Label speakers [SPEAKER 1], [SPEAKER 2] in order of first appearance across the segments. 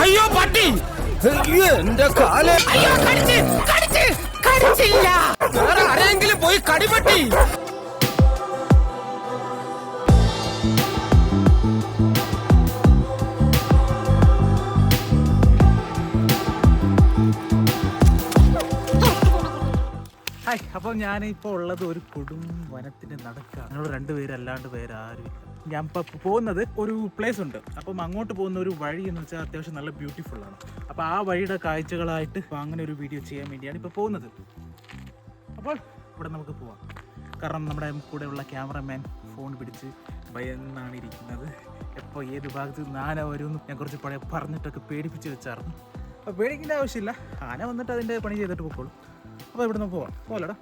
[SPEAKER 1] അയ്യോ പട്ടി! എന്റെ കാൽ. അയ്യോ കടിച്ച് കടിച്ച് കടിച്ചില്ല. വേറെ ആരെങ്കിലും പോയി കടിപട്ടി
[SPEAKER 2] ഹായ് അപ്പോൾ ഞാനിപ്പോൾ ഉള്ളത് ഒരു കൊടും വനത്തിന്റെ നടക്കാണ്. ഞങ്ങൾ രണ്ടുപേരല്ലാണ്ട് പേരാരും ആരും ഞാൻ ഇപ്പോൾ പോകുന്നത് ഒരു പ്ലേസ് ഉണ്ട്. അപ്പം അങ്ങോട്ട് പോകുന്ന ഒരു വഴി എന്ന് വെച്ചാൽ അത്യാവശ്യം നല്ല ബ്യൂട്ടിഫുൾ ആണ്. അപ്പോൾ ആ വഴിയുടെ കാഴ്ചകളായിട്ട് അങ്ങനെ ഒരു വീഡിയോ ചെയ്യാൻ വേണ്ടിയാണ് ഇപ്പോൾ പോകുന്നത്. അപ്പോൾ ഇവിടെ നമുക്ക് പോവാം. കാരണം നമ്മുടെ കൂടെയുള്ള ക്യാമറമാൻ ഫോൺ പിടിച്ച് ഭയന്നാണ് ഇരിക്കുന്നത്. എപ്പോൾ ഏത് ഭാഗത്ത് ആന വരുമെന്ന് ഞാൻ കുറച്ച് പഴയ പറഞ്ഞിട്ടൊക്കെ പേടിപ്പിച്ച് വെച്ചായിരുന്നു. അപ്പോൾ പേടിക്കേണ്ട ആവശ്യമില്ല. ആന വന്നിട്ട് അതിന്റെ പണി ചെയ്തിട്ട് പോയിക്കോളും അപ്പോൾ ഇവിടെ നിന്ന് പോവാം. പോലടാ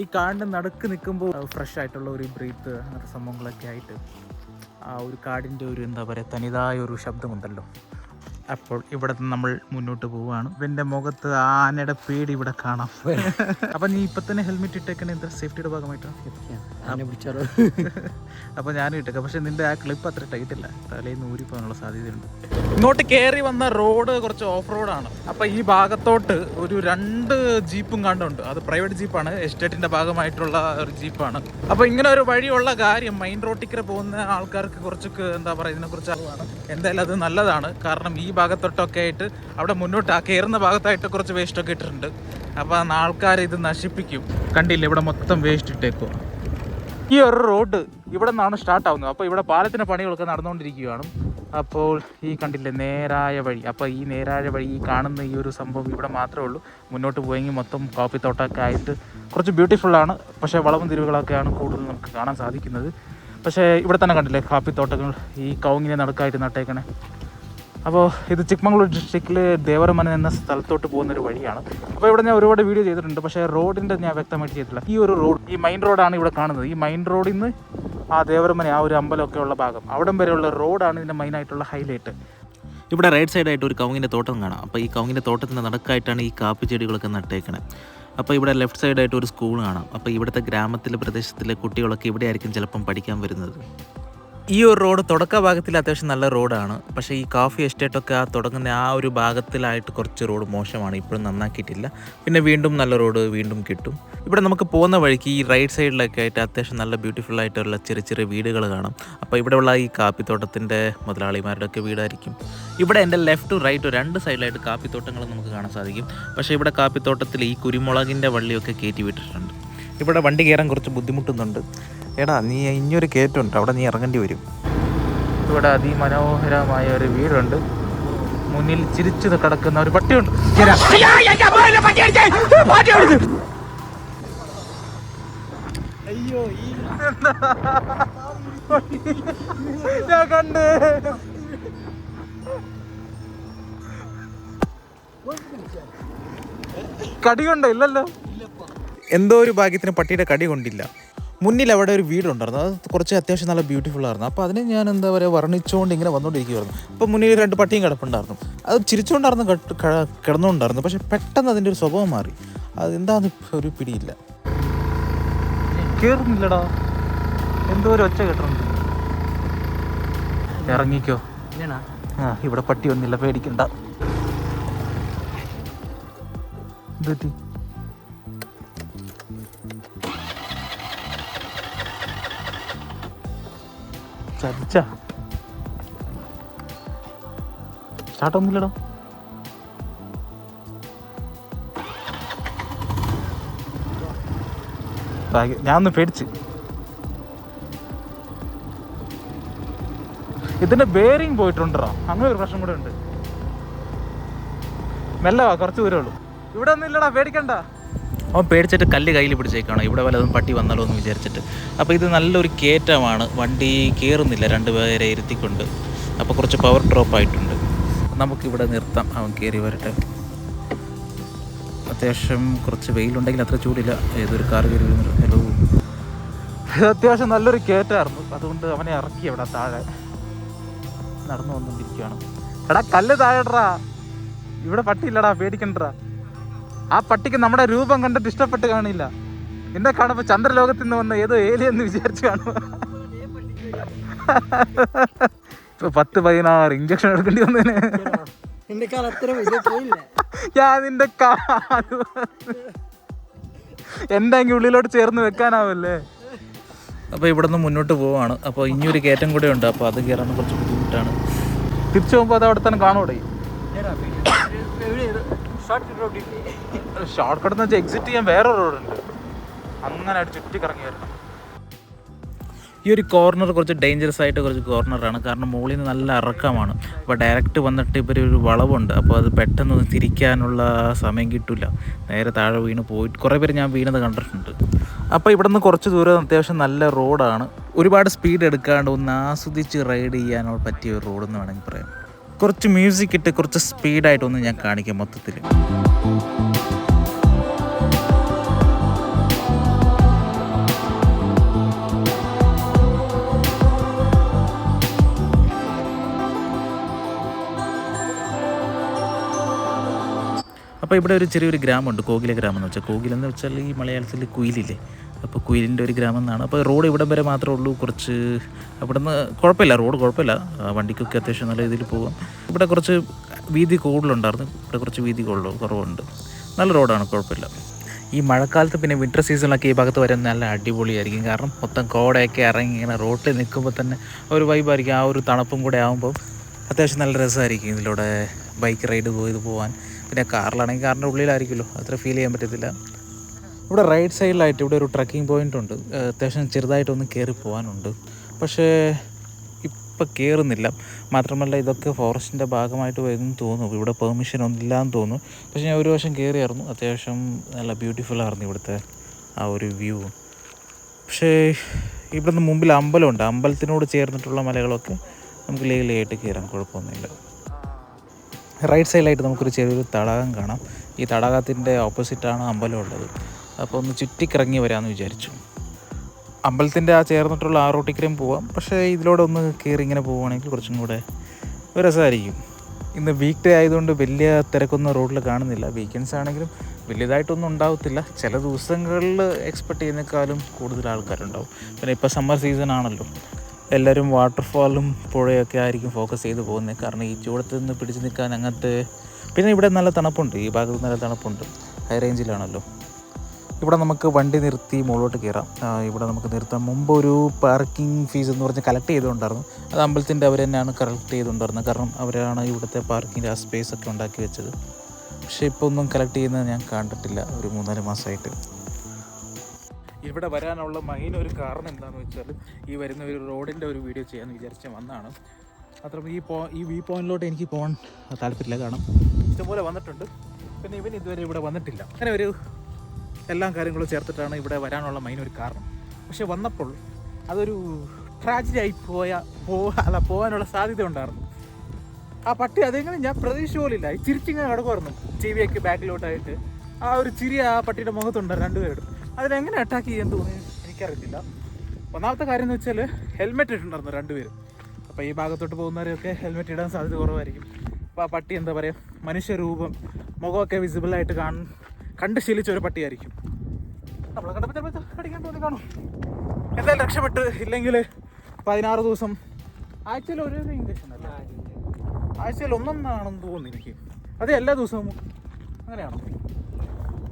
[SPEAKER 2] ഈ കാടിന്റെ നടുക്ക് നിൽക്കുമ്പോൾ ഫ്രഷ് ആയിട്ടുള്ള ഒരു ബ്രീത്ത് അങ്ങനത്തെ സംഭവങ്ങളൊക്കെ ആയിട്ട് ആ ഒരു കാടിന്റെ ഒരു എന്താ പറയുക തനിതായ ഒരു ശബ്ദമുണ്ടല്ലോ. അപ്പോൾ ഇവിടെ നിന്ന് നമ്മൾ മുന്നോട്ട് പോവുകയാണ്. ഇവന്റെ മുഖത്ത് ആനയുടെ പേടി ഇവിടെ കാണാം. അപ്പം നീ ഇപ്പം തന്നെ ഹെൽമെറ്റ് ഇട്ടേക്കണേ എന്താ? സേഫ്റ്റിയുടെ ഭാഗമായിട്ടാണ് അപ്പോൾ ഞാനും ഇട്ടേക്കാം. പക്ഷെ നിന്റെ ആ ക്ലിപ്പ് അത്ര ടൈറ്റ് തലയിൽ നിന്ന് ഊരിപ്പോകാനുള്ള സാധ്യതയുണ്ട്. ഇങ്ങോട്ട് കയറി വന്ന റോഡ് കുറച്ച് ഓഫ് റോഡാണ് അപ്പോൾ ഈ ഭാഗത്തോട്ട് ഒരു രണ്ട് ജീപ്പും കണ്ടുണ്ട്. അത് പ്രൈവറ്റ് ജീപ്പാണ്. എസ്റ്റേറ്റിന്റെ ഭാഗമായിട്ടുള്ള ഒരു ജീപ്പാണ്. അപ്പോൾ ഇങ്ങനെ ഒരു വഴിയുള്ള കാര്യം മെയിൻ റോട്ടിക്കര പോകുന്ന ആൾക്കാർക്ക് കുറച്ചൊക്കെ എന്താ പറയുക ഇതിനെക്കുറിച്ച് അറിവാണ്. എന്തായാലും അത് നല്ലതാണ്. കാരണം ഈ ഭാഗത്തോട്ടൊക്കെ ആയിട്ട് അവിടെ മുന്നോട്ട് ആ കയറുന്ന ഭാഗത്തായിട്ട് കുറച്ച് വേസ്റ്റ് ഒക്കെ ഇട്ടിട്ടുണ്ട്. അപ്പോൾ ആൾക്കാർ ഇത് നശിപ്പിക്കും. കണ്ടില്ല ഇവിടെ മൊത്തം വേസ്റ്റ് ഇട്ടേക്കുക ഈ ഒരു റോഡ് ഇവിടെ നിന്നാണ് സ്റ്റാർട്ട് ആവുന്നത്. അപ്പോൾ ഇവിടെ പാലത്തിന്റെ പണികളൊക്കെ നടന്നുകൊണ്ടിരിക്കുകയാണ്. അപ്പോൾ ഈ കണ്ടില്ലേ നേരായ വഴി. അപ്പോൾ ഈ നേരായ വഴി ഈ കാണുന്ന ഈ ഒരു സംഭവം ഇവിടെ മാത്രമേ ഉള്ളൂ. മുന്നോട്ട് പോയെങ്കിൽ മൊത്തം കോപ്പി തോട്ടമൊക്കെ ആയിട്ട് കുറച്ച് ബ്യൂട്ടിഫുൾ ആണ്. പക്ഷേ വളവും തിരിവുകളൊക്കെയാണ് കൂടുതൽ നമുക്ക് കാണാൻ സാധിക്കുന്നത്. പക്ഷേ ഇവിടെ തന്നെ കണ്ടില്ലേ കാപ്പിത്തോട്ടങ്ങൾ ഈ കൗങ്ങിനെ നടുക്കായിട്ട് നട്ടേക്കണേ. അപ്പോൾ ഇത് ചിക്മംഗ്ലൂർ ഡിസ്ട്രിക്റ്റിൽ ദേവരമന എന്ന സ്ഥലത്തോട്ട് പോകുന്ന ഒരു വഴിയാണ്. അപ്പോൾ ഇവിടെ ഞാൻ ഒരുപാട് വീഡിയോ ചെയ്തിട്ടുണ്ട്. പക്ഷേ റോഡിന്റെ ഞാൻ വ്യക്തമായിട്ട് ചെയ്തിട്ടില്ല. ഈ ഒരു റോഡ് ഈ മെയിൻ റോഡാണ് ഇവിടെ കാണുന്നത്. ഈ മെയിൻ റോഡിൽ നിന്ന് ആ ദേവരമന ആ ഒരു അമ്പലമൊക്കെ ഉള്ള ഭാഗം. അവിടം വരെയുള്ള റോഡാണ് ഇതിന്റെ മെയിനായിട്ടുള്ള ഹൈലൈറ്റ്
[SPEAKER 3] ഇവിടെ റൈറ്റ് സൈഡായിട്ട് ഒരു കവുങ്ങിന്റെ തോട്ടം കാണാം. അപ്പോൾ ഈ കവുങ്ങിന്റെ തോട്ടത്തിന്റെ നടക്കായിട്ടാണ് ഈ കാപ്പി ചെടികളൊക്കെ നട്ടേക്കണത് അപ്പോൾ ഇവിടെ ലെഫ്റ്റ് സൈഡായിട്ട് ഒരു സ്കൂൾ കാണാം. അപ്പോൾ ഇവിടുത്തെ ഗ്രാമത്തിലെ പ്രദേശത്തിലെ കുട്ടികളൊക്കെ ഇവിടെ ആയിരിക്കും ചിലപ്പം പഠിക്കാൻ വരുന്നത്. ഈ ഒരു റോഡ് തുടക്ക ഭാഗത്തിൽ അത്യാവശ്യം നല്ല റോഡാണ്. പക്ഷേ ഈ കാഫി എസ്റ്റേറ്റൊക്കെ ആ തുടങ്ങുന്ന ആ ഒരു ഭാഗത്തിലായിട്ട് കുറച്ച് റോഡ് മോശമാണ്. ഇപ്പോഴും നന്നാക്കിയിട്ടില്ല. പിന്നെ വീണ്ടും നല്ല റോഡ് വീണ്ടും കിട്ടും. ഇവിടെ നമുക്ക് പോകുന്ന വഴിക്ക് ഈ റൈറ്റ് സൈഡിലൊക്കെ ആയിട്ട് അത്യാവശ്യം നല്ല ബ്യൂട്ടിഫുൾ ആയിട്ടുള്ള ചെറിയ ചെറിയ വീടുകൾ കാണാം. അപ്പോൾ ഇവിടെയുള്ള ഈ കാപ്പിത്തോട്ടത്തിന്റെ മുതലാളിമാരുടെ ഒക്കെ വീടായിരിക്കും. ഇവിടെ എന്റെ ലെഫ്റ്റും റൈറ്റും രണ്ട് സൈഡിലായിട്ട് കാപ്പിത്തോട്ടങ്ങൾ നമുക്ക് കാണാൻ സാധിക്കും. പക്ഷേ ഇവിടെ കാപ്പിത്തോട്ടത്തിൽ ഈ കുരുമുളകിന്റെ വള്ളിയൊക്കെ കയറ്റി വിട്ടിട്ടുണ്ട്. ഇവിടെ വണ്ടി കയറാൻ കുറച്ച് ബുദ്ധിമുട്ടുന്നുണ്ട്. എടാ നീ ഇനിയൊരു കയറ്റമുണ്ട് അവിടെ നീ ഇറങ്ങേണ്ടി വരും.
[SPEAKER 2] ഇവിടെ അതിമനോഹരമായ ഒരു വീടുണ്ട്. മുന്നിൽ ചിരിച്ചു കിടക്കുന്ന ഒരു പട്ടിയുണ്ട്. അയ്യോ ഞാൻ കണ്ട്. കടി കൊണ്ടോ ഇല്ലല്ലോ. എന്തോ ഒരു ഭാഗ്യത്തിന് പട്ടിയുടെ കടി കൊണ്ടില്ല. മുന്നിൽ അവിടെ ഒരു വീടുണ്ടായിരുന്നു. അത് കുറച്ച് അത്യാവശ്യം നല്ല ബ്യൂട്ടിഫുൾ ആയിരുന്നു. അപ്പോൾ അതിനെ ഞാൻ എന്താ പറയുക വർണിച്ചുകൊണ്ട് ഇങ്ങനെ വന്നുകൊണ്ടിരിക്കുകയായിരുന്നു അപ്പോൾ മുന്നിൽ രണ്ട് പട്ടിയും കിടപ്പുണ്ടായിരുന്നു. അത് ചിരിച്ചുകൊണ്ടായിരുന്നു കിടന്നുകൊണ്ടായിരുന്നു പക്ഷെ പെട്ടെന്ന് അതിന്റെ ഒരു സ്വഭാവം മാറി. അതെന്താന്ന് ഒരു പിടിയില്ല. കേറുന്നില്ലടാ. എന്തോ ഒരു ഒച്ച കേട്ടിട്ടുണ്ട്. ഇറങ്ങിക്കോ. ആ ഇവിടെ പട്ടി ഒന്നില്ല പേടിക്കണ്ട. എന്ത് ചതിച്ച? സ്റ്റാർട്ടൊന്നുമില്ലടോ ഞാനൊന്ന് പേടിച്ച്. ഇതിന്റെ ബെയറിങ് പോയിട്ടുണ്ടോ അങ്ങനെ ഒരു പ്രശ്നം കൂടെ ഉണ്ട്. മെല്ലവാ കുറച്ച് ദൂരമേ ഉള്ളൂ. ഇവിടെ ഒന്നും ഇല്ലടാ പേടിക്കണ്ട.
[SPEAKER 3] അവൻ പേടിച്ചിട്ട് കല്ല് കയ്യിൽ പിടിച്ചേക്കാണ്. ഇവിടെ വല്ലതും പട്ടി വന്നാലോ എന്ന് വിചാരിച്ചിട്ട്. അപ്പോൾ ഇത് നല്ലൊരു കയറ്റമാണ്. വണ്ടി കയറുന്നില്ല രണ്ട് പേരെ ഇരുത്തിക്കൊണ്ട്. അപ്പോൾ കുറച്ച് പവർ ഡ്രോപ്പ് ആയിട്ടുണ്ട്. നമുക്കിവിടെ നിർത്താം. അവൻ കയറി വരട്ടെ. അത്യാവശ്യം കുറച്ച് വെയിലുണ്ടെങ്കിൽ അത്ര ചൂടില്ല. ഏതൊരു കാർ കയറി ഹലോ
[SPEAKER 2] അത്യാവശ്യം നല്ലൊരു കയറ്റായിരുന്നു അതുകൊണ്ട് അവനെ ഇറക്കി അവിടെ താഴെ നടന്നു വന്നുകൊണ്ടിരിക്കുകയാണ് എടാ കല്ല് താഴെടാ. ഇവിടെ പട്ടിയില്ലടാ. പേടിക്കണ്ടടാ ആ പട്ടിക്ക് നമ്മുടെ രൂപം കണ്ടിട്ട് ഇഷ്ടപ്പെട്ട് കാണില്ല. എന്നെ കാണുമ്പോൾ ചന്ദ്രലോകത്തിൽ നിന്ന് വന്ന ഏതോ ഏലിയെന്ന് വിചാരിച്ചു കാണുക ഇപ്പൊ പത്ത് പതിനാറ് ഇഞ്ചക്ഷൻ എടുക്കേണ്ടി
[SPEAKER 1] വന്നേ
[SPEAKER 2] ഞാൻ നിന്റെ കാൽ. എന്റെ അങ്ങ് ഉള്ളിലോട്ട് ചേർന്ന് വെക്കാനാവല്ലേ? അപ്പോൾ ഇവിടെ നിന്ന് മുന്നോട്ട് പോവാണ്. അപ്പോൾ ഇനിയൊരു കയറ്റം കൂടെ ഉണ്ട്. അപ്പോൾ അത് കയറാൻ കുറച്ച് ബുദ്ധിമുട്ടാണ്. തിരിച്ചു പോകുമ്പോൾ അത് അവിടെ തന്നെ കാണൂടെ ഷോർട്ട് കട്ട് എന്ന് വെച്ചാൽ എക്സിറ്റ് ചെയ്യാൻ വേറെ റോഡുണ്ട് അങ്ങനെ ചുറ്റി കറങ്ങി വരണം ഈ ഒരു കോർണർ കുറച്ച് ഡേഞ്ചറസ് ആയിട്ട് കുറച്ച് കോർണറാണ് കാരണം മുകളിൽ നിന്ന് നല്ല ഇറക്കമാണ്. അപ്പോൾ ഡയറക്റ്റ് വന്നിട്ട് ഇപ്പോൾ ഒരു വളവുണ്ട്. അപ്പോൾ അത് പെട്ടെന്ന് തിരിക്കാനുള്ള സമയം കിട്ടില്ല നേരെ താഴെ വീണ് പോയിട്ട് കുറേ പേര് ഞാൻ വീണത് കണ്ടിട്ടുണ്ട്. അപ്പോൾ ഇവിടെ നിന്ന് കുറച്ച് ദൂരം അത്യാവശ്യം നല്ല റോഡാണ് ഒരുപാട് സ്പീഡ് എടുക്കാണ്ട് ഒന്ന് ആസ്വദിച്ച് റൈഡ് ചെയ്യാനോ പറ്റിയ ഒരു റോഡെന്ന് വേണമെങ്കിൽ പറയാം. കുറച്ച് മ്യൂസിക് ഇട്ട് കുറച്ച് സ്പീഡായിട്ടൊന്ന് ഞാൻ കാണിക്കാം മൊത്തത്തിൽ അപ്പോൾ ഇവിടെ ഒരു ചെറിയൊരു ഗ്രാമമുണ്ട് കോകില ഗ്രാമം എന്ന് വെച്ചാൽ കോകിലെന്ന് വെച്ചാൽ ഈ മലയാളത്തിൽ കുയിലില്ലേ? അപ്പോൾ കുയിലിന്റെ ഒരു ഗ്രാമം എന്നാണ്. അപ്പോൾ റോഡ് ഇവിടം വരെ മാത്രമേ ഉള്ളൂ. കുറച്ച് അവിടെ നിന്ന് കുഴപ്പമില്ല. റോഡ് കുഴപ്പമില്ല. വണ്ടിക്കൊക്കെ അത്യാവശ്യം നല്ല രീതിയിൽ പോകാം. ഇവിടെ കുറച്ച് വീതി കൂടുതലുണ്ടായിരുന്നു. ഇവിടെ കുറച്ച് വീതി കൂടുതൽ കുറവുണ്ട്. നല്ല റോഡാണ്. കുഴപ്പമില്ല. ഈ മഴക്കാലത്ത് പിന്നെ വിന്റർ സീസണിലൊക്കെ ഈ ഭാഗത്ത് വരാൻ നല്ല അടിപൊളിയായിരിക്കും. കാരണം മൊത്തം കോടയൊക്കെ ഇറങ്ങി ഇങ്ങനെ റോട്ടിൽ നിൽക്കുമ്പോൾ തന്നെ ഒരു വൈബായിരിക്കും ആ ഒരു തണുപ്പും കൂടെ ആകുമ്പോൾ അത്യാവശ്യം നല്ല രസമായിരിക്കും ഇതിലൂടെ ബൈക്ക് റൈഡ് പോയത് പോകാൻ പിന്നെ കാറിലാണെങ്കിൽ കാറിന്റെ ഉള്ളിലായിരിക്കുമല്ലോ. അത്ര ഫീൽ ചെയ്യാൻ പറ്റത്തില്ല. ഇവിടെ റൈറ്റ് സൈഡിലായിട്ട് ഇവിടെ ഒരു ട്രക്കിംഗ് പോയിന്റ് ഉണ്ട്. അത്യാവശ്യം ചെറുതായിട്ടൊന്ന് കയറി പോകാനുണ്ട് പക്ഷേ ഇപ്പം കയറുന്നില്ല മാത്രമല്ല ഇതൊക്കെ ഫോറസ്റ്റിന്റെ ഭാഗമായിട്ട് വരുന്നു തോന്നുന്നു. ഇവിടെ പെർമിഷൻ ഒന്നുമില്ലാന്ന് തോന്നുന്നു. പക്ഷേ ഞാൻ ഒരു വർഷം കയറിയായിരുന്നു അത്യാവശ്യം നല്ല ബ്യൂട്ടിഫുൾ ആയിരുന്നു ഇവിടുത്തെ ആ ഒരു വ്യൂ പക്ഷേ ഇവിടുന്ന് മുമ്പിൽ അമ്പലമുണ്ട്. അമ്പലത്തിനോട് ചേർന്നിട്ടുള്ള മലകളൊക്കെ നമുക്ക് ലേയിലായിട്ട് കയറാം കുഴപ്പമൊന്നുമില്ല. റൈറ്റ് സൈഡിലായിട്ട് നമുക്കൊരു ചെറിയൊരു തടാകം കാണാം. ഈ തടാകത്തിന്റെ ഓപ്പോസിറ്റാണ് അമ്പലം ഉള്ളത്. അപ്പോൾ ഒന്ന് ചുറ്റിക്കിറങ്ങി വരാമെന്ന് വിചാരിച്ചു. അമ്പലത്തിന്റെ ആ ചേർന്നിട്ടുള്ള ആ റോട്ടിക്കരയും പോവാം. പക്ഷേ ഇതിലൂടെ ഒന്ന് കയറി ഇങ്ങനെ പോവുകയാണെങ്കിൽ കുറച്ചും കൂടെ രസമായിരിക്കും. ഇന്ന് വീക്ക് ഡേ ആയതുകൊണ്ട് വലിയ തിരക്കൊന്നും റോഡിൽ കാണുന്നില്ല. വീക്കെൻഡ്സ് ആണെങ്കിലും വലിയതായിട്ടൊന്നും ഉണ്ടാവത്തില്ല. ചില ദിവസങ്ങളിൽ എക്സ്പെക്ട് ചെയ്യുന്നേക്കാളും കൂടുതൽ ആൾക്കാരുണ്ടാവും. പിന്നെ ഇപ്പോൾ സമ്മർ സീസൺ ആണല്ലോ. എല്ലാവരും വാട്ടർഫാളും പുഴയൊക്കെ ആയിരിക്കും ഫോക്കസ് ചെയ്ത് പോകുന്നത്. കാരണം ഈ ചൂടത്ത് നിന്ന് പിടിച്ച് നിൽക്കാൻ അങ്ങനത്തെ പിന്നെ ഇവിടെ നല്ല തണുപ്പുണ്ട്. ഈ ഭാഗത്ത് നല്ല തണുപ്പുണ്ട്. ഹൈ റേഞ്ചിലാണല്ലോ ഇവിടെ നമുക്ക് വണ്ടി നിർത്തി മുകളിലോട്ട് കയറാം. ഇവിടെ നമുക്ക് നിർത്താം. മുമ്പ് ഒരു പാർക്കിംഗ് ഫീസ് എന്ന് പറഞ്ഞ് കളക്ട് ചെയ്തുകൊണ്ടായിരുന്നു. അത് അമ്പലത്തിന്റെ അവർ തന്നെയാണ് കളക്ട് ചെയ്തുകൊണ്ടിരുന്നത്. കാരണം അവരാണ് ഇവിടുത്തെ പാർക്കിന്റെ ആ സ്പേസ് ഒക്കെ ഉണ്ടാക്കി വെച്ചത്. പക്ഷേ ഇപ്പോൾ ഒന്നും കളക്ട് ചെയ്യുന്നത് ഞാൻ കണ്ടിട്ടില്ല. ഒരു മൂന്നാൽ മാസമായിട്ട്. ഇവിടെ വരാനുള്ള മെയിൻ ഒരു കാരണം എന്താണെന്ന് വെച്ചാൽ ഈ വരുന്ന ഒരു റോഡിന്റെ ഒരു വീഡിയോ ചെയ്യാമെന്ന് വിചാരിച്ച വന്നാണ്. അത്ര ഈ പോ ഈ വ്യൂ പോയിന്റിലോട്ട് എനിക്ക് പോകാൻ താല്പര്യമില്ല. കാരണം ഇഷ്ടംപോലെ വന്നിട്ടുണ്ട്. പിന്നെ ഇവൻ ഇതുവരെ ഇവിടെ വന്നിട്ടില്ല. അങ്ങനെ ഒരു എല്ലാ കാര്യങ്ങളും ചേർത്തിട്ടാണ് ഇവിടെ വരാനുള്ള മെയിൻ ഒരു കാരണം. പക്ഷെ വന്നപ്പോൾ അതൊരു ട്രാജഡി ആയി പോയ പോ അല്ല പോകാനുള്ള സാധ്യത ഉണ്ടായിരുന്നു. ആ പട്ടി അതെങ്ങനെ ഞാൻ പ്രതീക്ഷ പോലില്ല ചിരിച്ചിങ്ങനെ കിടക്കുമായിരുന്നു ടി വിയൊക്കെ ബാക്കിലോട്ടായിട്ട്. ആ ഒരു ചിരി ആ പട്ടിയുടെ മുഖത്തുണ്ട് രണ്ടുപേരും അതിനെങ്ങനെ അറ്റാക്ക് ചെയ്യാൻ തോന്നി എനിക്കറിയത്തില്ല. ഒന്നാമത്തെ കാര്യം എന്ന് വെച്ചാൽ ഹെൽമെറ്റ് ഇട്ടിട്ടുണ്ടായിരുന്നു രണ്ടുപേരും അപ്പോൾ ഈ ഭാഗത്തോട്ട് പോകുന്നവരെയൊക്കെ ഹെൽമെറ്റ് ഇടാൻ സാധ്യത കുറവായിരിക്കും. അപ്പോൾ ആ പട്ടി എന്താ പറയുക മനുഷ്യരൂപം മുഖമൊക്കെ വിസിബിളായിട്ട് കാണ കണ്ട് ശീലിച്ച ഒരു പട്ടിയായിരിക്കും നമ്മൾ കണ്ടപ്പോൾ ചിലപ്പോൾ കടിക്കാൻ തോന്നി കാണും. എന്തായാലും രക്ഷപ്പെട്ട് ഇല്ലെങ്കിൽ പതിനാറ് ദിവസം ആഴ്ചയിൽ ഒരു ഇഞ്ചക്ഷൻ അല്ല? ആഴ്ചയിൽ ഒന്നൊന്നാണെന്ന് തോന്നുന്നു എനിക്ക്. അത് എല്ലാ ദിവസവും അങ്ങനെയാണോ?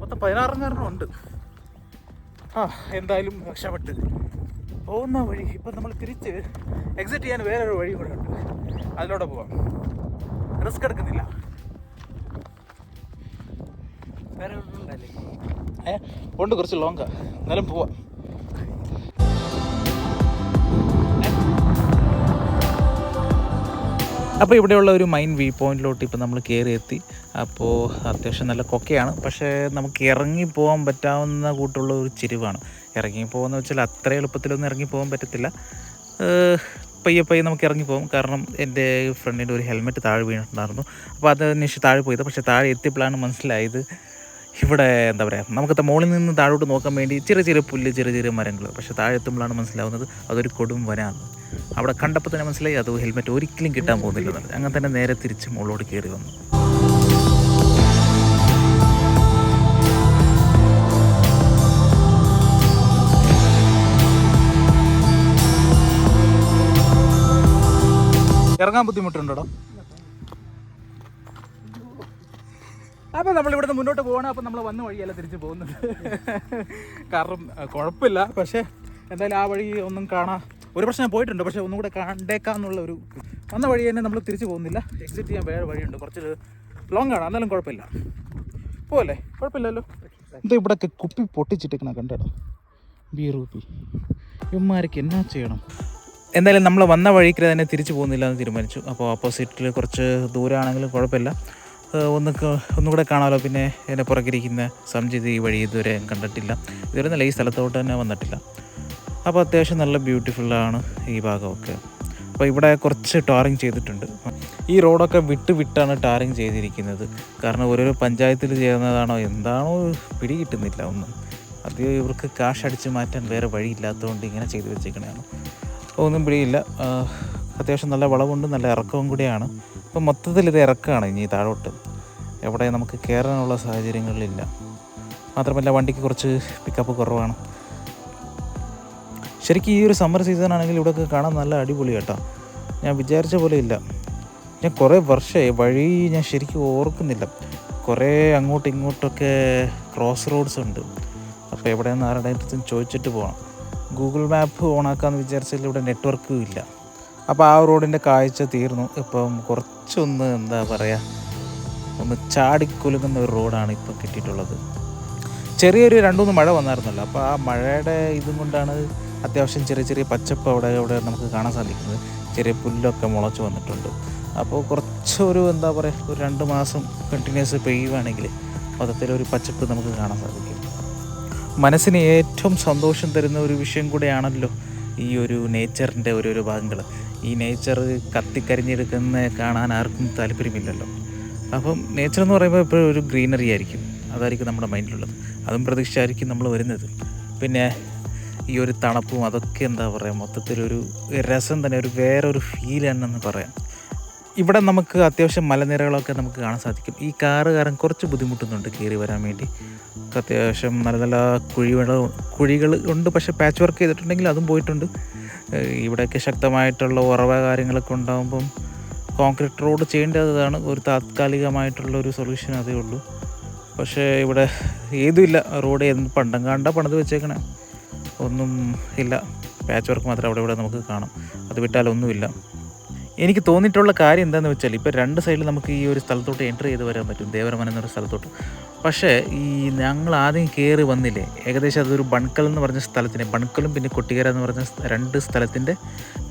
[SPEAKER 2] മൊത്തം പതിനാറെണ്ണം ഉണ്ട്. ആ എന്തായാലും രക്ഷപ്പെട്ട് പോകുന്ന വഴി ഇപ്പം നമ്മൾ തിരിച്ച് എക്സിറ്റ് ചെയ്യാൻ വേറൊരു വഴി കൂടെ ഉണ്ട്. അതിലൂടെ പോവാം. റിസ്ക് എടുക്കുന്നില്ല. ഏ ഉണ്ട് കുറച്ച് ലോങ്കാ എന്നാലും പോവാം. അപ്പോൾ ഇവിടെയുള്ള ഒരു മൈൻ വ്യൂ പോയിന്റിലോട്ട് ഇപ്പോൾ നമ്മൾ കയറി എത്തി അപ്പോൾ അത്യാവശ്യം നല്ല കൊക്കയാണ്. പക്ഷേ നമുക്ക് ഇറങ്ങി പോകാൻ പറ്റാവുന്ന കൂട്ടുള്ള ഒരു ചെരുവാണ്. ഇറങ്ങി പോകുന്ന വെച്ചാൽ അത്ര എളുപ്പത്തിലൊന്നും ഇറങ്ങി പോകാൻ പറ്റത്തില്ല. പയ്യെ പയ്യെ നമുക്ക് ഇറങ്ങി പോകും കാരണം എന്റെ ഫ്രണ്ടിന്റെ ഒരു ഹെൽമെറ്റ് താഴെ വീണിട്ടുണ്ടായിരുന്നു. അപ്പോൾ അത് അന്വേഷിച്ച് താഴെ പോയത്. പക്ഷേ താഴെ എത്തിയപ്പോഴാണ് മനസ്സിലായത് ഇവിടെ എന്താ പറയുക നമുക്കത്തെ മുകളിൽ നിന്ന് താഴോട്ട് നോക്കാൻ വേണ്ടി ചെറിയ ചെറിയ പുല്ല് ചെറിയ ചെറിയ മരങ്ങൾ. പക്ഷേ താഴെ എത്തുമ്പോഴാണ് മനസ്സിലാവുന്നത് അതൊരു കൊടും വനാണ് അവിടെ കണ്ടപ്പോൾ തന്നെ മനസ്സിലായി അത് ഹെൽമെറ്റ് ഒരിക്കലും കിട്ടാൻ പോകുന്നില്ല അങ്ങനെ തന്നെ നേരെ തിരിച്ച് മുകളിലോട്ട് കയറി വന്നു. ഇറങ്ങാൻ ബുദ്ധിമുട്ടുണ്ടോ അപ്പൊ നമ്മൾ ഇവിടുന്ന് മുന്നോട്ട് പോകണം അപ്പൊ നമ്മൾ വന്ന വഴിയല്ല തിരിച്ചു പോകുന്നത്. കാരണം കുഴപ്പമില്ല പക്ഷേ എന്തായാലും ആ വഴി ഒന്നും കാണാൻ ഒരു പ്രശ്നം പോയിട്ടുണ്ട്. പക്ഷേ ഒന്നും കൂടെ കണ്ടേക്കാന്നുള്ള ഒരു വന്ന വഴി തന്നെ നമ്മൾ തിരിച്ചു പോകുന്നില്ല. എക്സിറ്റ് ചെയ്യാൻ വേറെ വഴിയുണ്ട്. കുറച്ച് ലോങ് ആണ്. എന്നാലും കുഴപ്പമില്ല. പോവല്ലേ? കുഴപ്പമില്ലല്ലോ. എന്താ ഇവിടെയൊക്കെ കുപ്പി പൊട്ടിച്ചിട്ടേക്കണ കണ്ടോ ബീർ കുപ്പി ഇവന്മാർക്ക് എന്നാ ചെയ്യണം? എന്തായാലും നമ്മൾ വന്ന വഴിക്ക് തന്നെ തിരിച്ചു പോകുന്നില്ല എന്ന് തീരുമാനിച്ചു അപ്പോൾ ഓപ്പോസിറ്റിൽ കുറച്ച് ദൂരമാണെങ്കിലും കുഴപ്പമില്ല. ഒന്ന് ഒന്നുകൂടെ കാണാമല്ലോ പിന്നെ എന്നെ പുറകിരിക്കുന്ന സംജിത് ഈ വഴി ഇതുവരെ കണ്ടിട്ടില്ല. ഇതുവരെ നല്ല ഈ സ്ഥലത്തോട്ട് തന്നെ വന്നിട്ടില്ല. അപ്പോൾ അത്യാവശ്യം നല്ല ബ്യൂട്ടിഫുള്ളാണ് ഈ ഭാഗമൊക്കെ. അപ്പോൾ ഇവിടെ കുറച്ച് ടാറിങ് ചെയ്തിട്ടുണ്ട്. ഈ റോഡൊക്കെ വിട്ട് വിട്ടാണ് ടാറിങ് ചെയ്തിരിക്കുന്നത്. കാരണം ഓരോരോ പഞ്ചായത്തിൽ ചെയ്യുന്നതാണോ എന്താണോ പിടി കിട്ടുന്നില്ല ഒന്നും. അത് ഇവർക്ക് കാശ് അടിച്ച് മാറ്റാൻ വേറെ വഴിയില്ലാത്തതുകൊണ്ട് ഇങ്ങനെ ചെയ്തു വെച്ചേക്കണതാണ്. ഒന്നും പിടിയില്ല. അത്യാവശ്യം നല്ല വളവുണ്ട് നല്ല ഇറക്കവും കൂടിയാണ്. അപ്പോൾ മൊത്തത്തിൽ ഇത് ഇറക്കുകയാണ് ഇനി താഴോട്ട്. എവിടെ നമുക്ക് കയറാനുള്ള സാഹചര്യങ്ങളിലില്ല. മാത്രമല്ല വണ്ടിക്ക് കുറച്ച് പിക്കപ്പ് കുറവാണ്. ശരിക്കും ഈ ഒരു സമ്മർ സീസൺ ആണെങ്കിൽ ഇവിടെയൊക്കെ കാണാൻ നല്ല അടിപൊളി കേട്ടോ. ഞാൻ വിചാരിച്ച പോലെ ഇല്ല. ഞാൻ കുറേ വർഷമായി വഴി ഞാൻ ശരിക്കും ഓർക്കുന്നില്ല. കുറേ അങ്ങോട്ടും ഇങ്ങോട്ടൊക്കെ ക്രോസ് റോഡ്സ് ഉണ്ട്. അപ്പോൾ എവിടെയെന്ന് ആരുടെ അടുത്തും ചോദിച്ചിട്ട് പോകണം. ഗൂഗിൾ മാപ്പ് ഓണാക്കാമെന്ന് വിചാരിച്ചാൽ ഇവിടെ നെറ്റ്വർക്കും ഇല്ല. അപ്പോൾ ആ റോഡിന്റെ കാഴ്ച തീർന്നു. ഇപ്പം കുറച്ചൊന്ന് എന്താ പറയുക ഒന്ന് ചാടിക്കുലുങ്ങുന്ന ഒരു റോഡാണ് ഇപ്പം കിട്ടിയിട്ടുള്ളത്. ചെറിയൊരു രണ്ടുമൂന്ന് മഴ വന്നായിരുന്നല്ലോ. അപ്പോൾ ആ മഴയുടെ ഇതും കൊണ്ടാണ് അത്യാവശ്യം ചെറിയ ചെറിയ പച്ചപ്പ് അവിടെ അവിടെ നമുക്ക് കാണാൻ സാധിക്കുന്നത്. ചെറിയ പുല്ലൊക്കെ മുളച്ച് വന്നിട്ടുണ്ട്. അപ്പോൾ കുറച്ചൊരു എന്താ പറയുക ഒരു രണ്ട് മാസം കണ്ടിന്യൂസ് പെയ്യുവാണെങ്കിൽ മൊത്തത്തിലൊരു പച്ചപ്പ് നമുക്ക് കാണാൻ സാധിക്കും. മനസ്സിന് ഏറ്റവും സന്തോഷം തരുന്ന ഒരു വിഷയം കൂടെയാണല്ലോ ഈ ഒരു നേച്ചറിന്റെ ഓരോരോ ഭാഗങ്ങൾ. ഈ നേച്ചർ കത്തിക്കരിഞ്ഞെടുക്കുന്ന കാണാൻ ആർക്കും താല്പര്യമില്ലല്ലോ. അപ്പം നേച്ചർ എന്ന് പറയുമ്പോൾ എപ്പോഴും ഒരു ഗ്രീനറി ആയിരിക്കും. അതായിരിക്കും നമ്മുടെ മൈൻഡിലുള്ളത് അതും പ്രതീക്ഷിച്ചായിരിക്കും നമ്മൾ വരുന്നത്. പിന്നെ ഈ ഒരു തണുപ്പും അതൊക്കെ എന്താ പറയുക മൊത്തത്തിലൊരു രസം തന്നെ ഒരു വേറൊരു ഫീലാണെന്ന് പറയാം. ഇവിടെ നമുക്ക് അത്യാവശ്യം മലനിരകളൊക്കെ നമുക്ക് കാണാൻ സാധിക്കും. ഈ കാറ് കാരണം കുറച്ച് ബുദ്ധിമുട്ടുന്നുണ്ട് കയറി വരാൻ വേണ്ടി. അത്യാവശ്യം നല്ല നല്ല കുഴികൾ കുഴികൾ ഉണ്ട്. പക്ഷേ പാച്ച് വർക്ക് ചെയ്തിട്ടുണ്ടെങ്കിൽ അതും പോയിട്ടുണ്ട്. ഇവിടെയൊക്കെ ശക്തമായിട്ടുള്ള ഉറവ കാര്യങ്ങളൊക്കെ ഉണ്ടാകുമ്പം കോൺക്രീറ്റ് റോഡ് ചെയ്യേണ്ടതാണ്. ഒരു താത്കാലികമായിട്ടുള്ള ഒരു സൊല്യൂഷൻ അതേ ഉള്ളൂ. പക്ഷേ ഇവിടെ ഏതുമില്ല. റോഡ് പണ്ടം കണ്ട പണിത് വെച്ചേക്കണേ. ഒന്നും ഇല്ല. പാച്ച് വർക്ക് മാത്രമേ അവിടെ ഇവിടെ നമുക്ക് കാണാം. അത് വിട്ടാലൊന്നുമില്ല. എനിക്ക് തോന്നിയിട്ടുള്ള കാര്യം എന്താണെന്ന് വെച്ചാൽ ഇപ്പോൾ രണ്ട് സൈഡിൽ നമുക്ക് ഈ ഒരു സ്ഥലത്തോട്ട് എന്റർ ചെയ്ത് വരാൻ പറ്റും. ദേവരമന എന്നൊരു സ്ഥലത്തോട്ട്. പക്ഷേ ഈ ഞങ്ങൾ ആദ്യം കയറി വന്നില്ലേ ഏകദേശം അതൊരു ബൺകൽ എന്ന് പറഞ്ഞ സ്ഥലത്തിന് ബൺക്കലും പിന്നെ കൊട്ടിക്കര എന്ന് പറഞ്ഞ രണ്ട് സ്ഥലത്തിന്റെ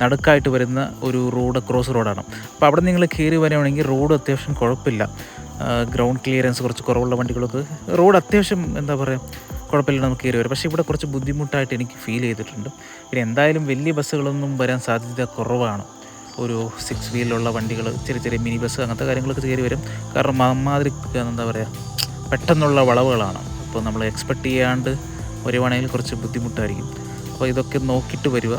[SPEAKER 2] നടുക്കായിട്ട് വരുന്ന ഒരു റോഡ് ക്രോസ് റോഡാണ് അപ്പോൾ അവിടെ നിങ്ങൾ കയറി വരികയാണെങ്കിൽ റോഡ് അത്യാവശ്യം കുഴപ്പമില്ല. ഗ്രൗണ്ട് ക്ലിയറൻസ് കുറച്ച് കുറവുള്ള വണ്ടികളൊക്കെ റോഡ് അത്യാവശ്യം എന്താ പറയുക കുഴപ്പമില്ല നമുക്ക് കയറി വരും. പക്ഷേ ഇവിടെ കുറച്ച് ബുദ്ധിമുട്ടായിട്ട് എനിക്ക് ഫീൽ ചെയ്തിട്ടുണ്ട്. പിന്നെ എന്തായാലും വലിയ ബസ്സുകളൊന്നും വരാൻ സാധ്യത കുറവാണ്. ഒരു സിക്സ് വീലിലുള്ള വണ്ടികൾ ചെറിയ ചെറിയ മിനി ബസ് അങ്ങനത്തെ കാര്യങ്ങളൊക്കെ കയറി വരും. കാരണം അമ്മാതിരി എന്താ പറയുക പെട്ടെന്നുള്ള വളവുകളാണ്. അപ്പോൾ നമ്മൾ എക്സ്പെക്റ്റ് ചെയ്യാണ്ട് വരുവാണെങ്കിൽ കുറച്ച് ബുദ്ധിമുട്ടായിരിക്കും. അപ്പോൾ ഇതൊക്കെ നോക്കിയിട്ട് വരിക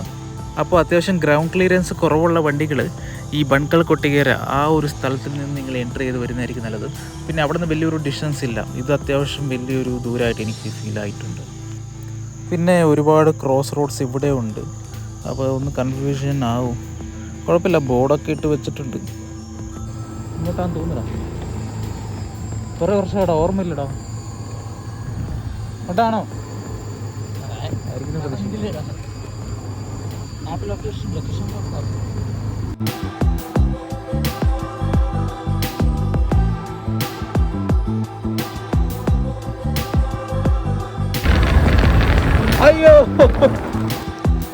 [SPEAKER 2] അപ്പോൾ അത്യാവശ്യം ഗ്രൗണ്ട് ക്ലിയറൻസ് കുറവുള്ള വണ്ടികൾ ഈ ബൺകൾ കൊട്ടികേര ആ ഒരു സ്ഥലത്തിൽ നിന്ന് നിങ്ങൾ എന്റർ ചെയ്ത് വരുന്നതായിരിക്കും നല്ലത്. പിന്നെ അവിടെ നിന്ന് വലിയൊരു ഡിസ്റ്റൻസ് ഇല്ല. ഇത് അത്യാവശ്യം വലിയൊരു ദൂരമായിട്ട് എനിക്ക് ഫീൽ ആയിട്ടുണ്ട്. പിന്നെ ഒരുപാട് ക്രോസ് റോഡ്സ് ഇവിടെ ഉണ്ട് അപ്പോൾ ഒന്ന് കൺഫ്യൂഷൻ ആവും. കുഴപ്പമില്ല ബോർഡൊക്കെ ഇട്ട് വെച്ചിട്ടുണ്ട്. ഇങ്ങോട്ടാന്ന് തോന്നുന്നില്ല. കുറേ വർഷമാടാ ഓർമ്മയില്ലടാ. അങ്ങോട്ടാണോ ലൊക്കേഷൻ അയ്യോ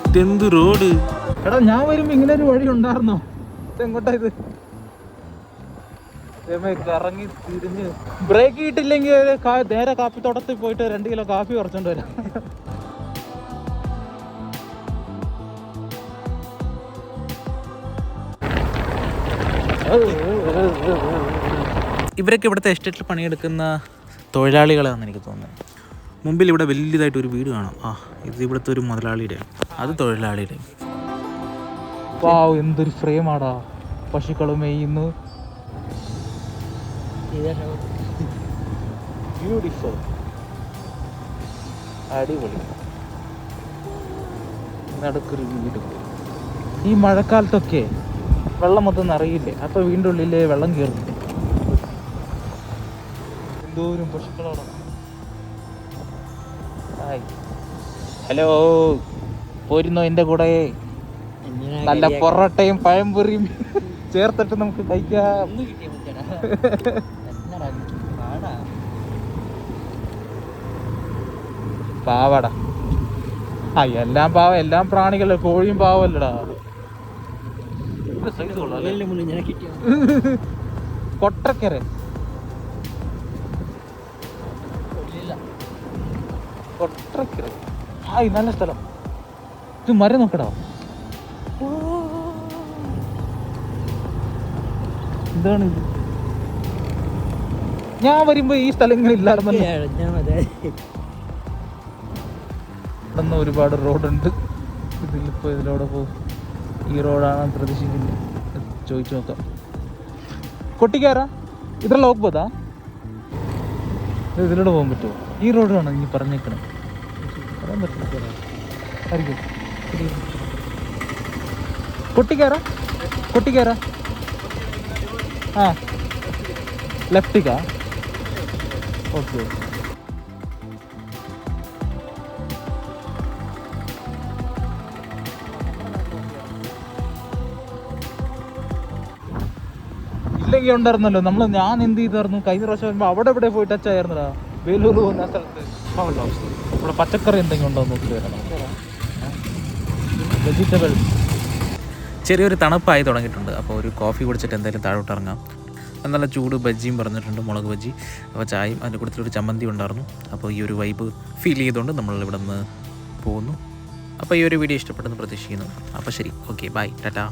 [SPEAKER 3] ഇതെന്ത് റോഡ്?
[SPEAKER 2] എടാ ഞാൻ വരുമ്പോ ഇങ്ങനെ ഒരു വഴി ഉണ്ടായിരുന്നോ എങ്ങോട്ടാ ഇത് കറങ്ങി തിരിഞ്ഞ്. ബ്രേക്ക് കിട്ടില്ലെങ്കിൽ നേരെ കാപ്പി തോട്ടത്തിൽ പോയിട്ട് രണ്ട് കിലോ കാപ്പി കുറച്ചോണ്ട് വരാം. ഇവരൊക്കെ ഇവിടുത്തെ എസ്റ്റേറ്റിൽ പണിയെടുക്കുന്ന തൊഴിലാളികളാണെന്ന് എനിക്ക് തോന്നുന്നത് മുമ്പിൽ ഇവിടെ വലിയതായിട്ട് ഒരു വീട് കാണാം. ആ ഇത് ഇവിടുത്തെ ഒരു മുതലാളിയുടെ അത് തൊഴിലാളിയുടെ വാവ് എന്തൊരു ഫ്രെയിമാടാ. പശുക്കൾ മെയ്യുന്നു ബ്യൂട്ടിഫുൾ അടിപൊളി. നടുക്കൊരു വീട്. ഈ മഴക്കാലത്തൊക്കെ വെള്ളം മൊത്തം നിറയില്ലേ? അപ്പോൾ വീണ്ടും ഉള്ളിലേ വെള്ളം കയറുന്നില്ലേ എന്തോരം പശുക്കളാണ് ഹായ്. ഹലോ. പോരുന്നോ എന്റെ കൂടെ? നല്ല പൊറോട്ടയും പഴംപൊറിയും ചേർത്തിട്ട് നമുക്ക് കഴിക്കാം. പാവടാ. ആ എല്ലാം പാവ എല്ലാം പ്രാണികളെ കോഴിയും പാവല്ലടാ. കൊട്ടക്കര. കൊട്ടക്കര. ആ നല്ല സ്ഥലം. ഇത് മരം നോക്കടാ. എന്താണ് ഇത്? ഞാൻ വരുമ്പോ ഈ സ്ഥലം ഇങ്ങനെ ഇല്ലായിരുന്നല്ലോ ഇവിടുന്ന് ഒരുപാട് റോഡുണ്ട്. ഇതിലിപ്പോ ഇതിലൂടെ പോകും ഈ റോഡാണ് പ്രതീക്ഷിക്കുന്നത് ചോദിച്ചു നോക്കാം. കൊട്ടിക്കാരാ? ഇത്ര ലോക്ക് പോതാ ഇതിലൂടെ പോകാൻ പറ്റുമോ? ഈ റോഡാണ് ഇനി പറഞ്ഞേക്കണം. പറയാൻ പറ്റില്ല. ആയിരിക്കും. കൊട്ടിക്കാരാ? കൊട്ടിക്കാരാ? ആ. ലെഫ്റ്റിക്കാ ഓക്കെ ഇല്ലെങ്കിൽ ഉണ്ടായിരുന്നല്ലോ. നമ്മൾ ഞാൻ എന്ത് ചെയ്തായിരുന്നു? കഴിഞ്ഞ പ്രാവശ്യം വരുമ്പോൾ അവിടെ ഇവിടെ പോയി ടച്ച് ആയിരുന്നടാ? വേലൂർ പോകുന്ന സ്ഥലത്ത്. ആണല്ലോ. ഇവിടെ പച്ചക്കറി എന്തെങ്കിലും ഉണ്ടോ നോക്കി വരണം വെജിറ്റബിൾ
[SPEAKER 3] ചെറിയൊരു തണുപ്പായി തുടങ്ങിയിട്ടുണ്ട്. അപ്പോൾ ഒരു കോഫി കുടിച്ചിട്ട് എന്തായാലും താഴോട്ട് ഇറങ്ങാം. നല്ല ചൂട് ബജ്ജിയും പറഞ്ഞിട്ടുണ്ട് മുളക് ബജ്ജി. അപ്പോൾ ചായയും അതിന്റെ കൂടുതലൊരു ചമ്മന്തി ഉണ്ടായിരുന്നു. അപ്പോൾ ഈ ഒരു വൈബ് ഫീൽ ചെയ്തുകൊണ്ട് നമ്മൾ ഇവിടെ നിന്ന് പോകുന്നു. അപ്പോൾ ഈ ഒരു വീഡിയോ ഇഷ്ടപ്പെട്ടെന്ന് പ്രതീക്ഷിക്കുന്നു. അപ്പോൾ ശരി ഓക്കെ ബൈ ടാറ്റാ